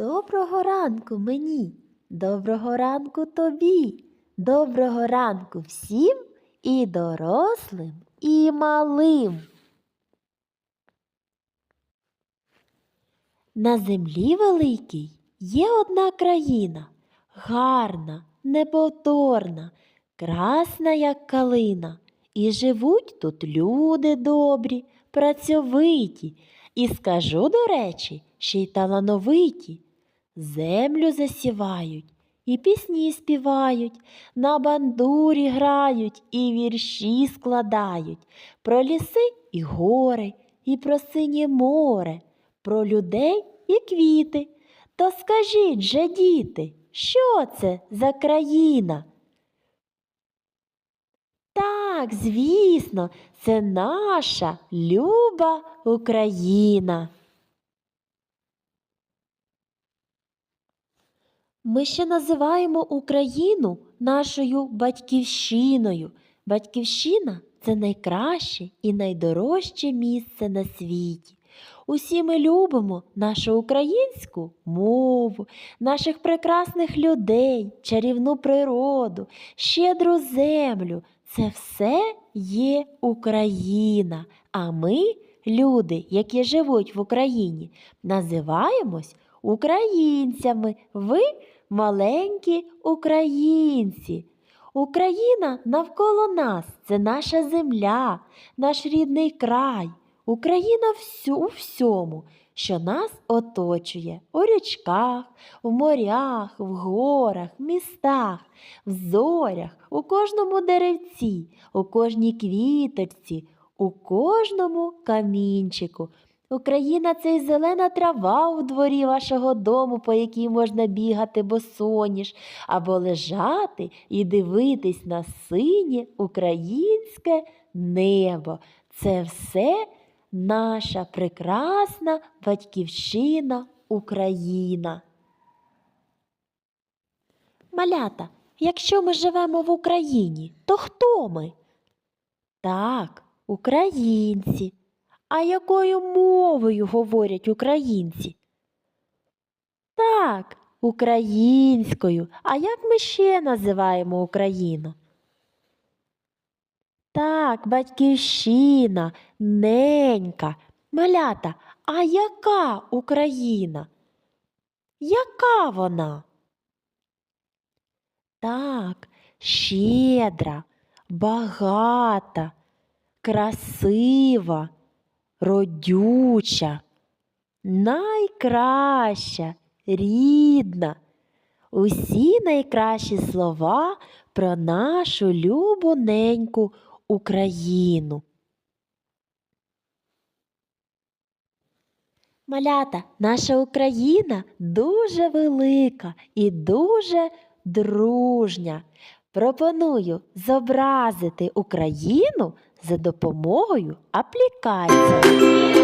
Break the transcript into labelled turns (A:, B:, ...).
A: Доброго ранку мені, доброго ранку тобі, доброго ранку всім і дорослим, і малим. На землі великій є одна країна, гарна, неповторна, красна, як калина. І живуть тут люди добрі, працьовиті, і скажу, до речі, ще й талановиті. Землю засівають, і пісні співають, на бандурі грають, і вірші складають, про ліси і гори, і про синє море, про людей і квіти. То скажіть же, діти, що це за країна? Так, звісно, це наша люба Україна. Ми ще називаємо Україну нашою батьківщиною. Батьківщина це найкраще і найдорожче місце на світі. Усі ми любимо нашу українську мову, наших прекрасних людей, чарівну природу, щедру землю. Це все є Україна. А ми, люди, які живуть в Україні, називаємось українцями. Ви маленькі українці. Україна навколо нас це наша земля, наш рідний край. Україна всю, у всьому, що нас оточує у річках, в морях, в горах, в містах, в зорях, у кожному деревці, у кожній квіточці, у кожному камінчику. Україна це й зелена трава у дворі вашого дому, по якій можна бігати босоніж, або лежати і дивитись на синє українське небо. Це все наша прекрасна батьківщина Україна. Малята, якщо ми живемо в Україні, то хто ми? Так, українці. А якою мовою говорять українці? Так, українською. А як ми ще називаємо Україну? Так, батьківщина, ненька, малята, а яка Україна? Яка вона? Так, щедра, багата, красива, родюча, найкраща, рідна. Усі найкращі слова про нашу любу неньку Україну. Малята, наша Україна дуже велика і дуже дружня. Пропоную зобразити Україну за допомогою аплікації.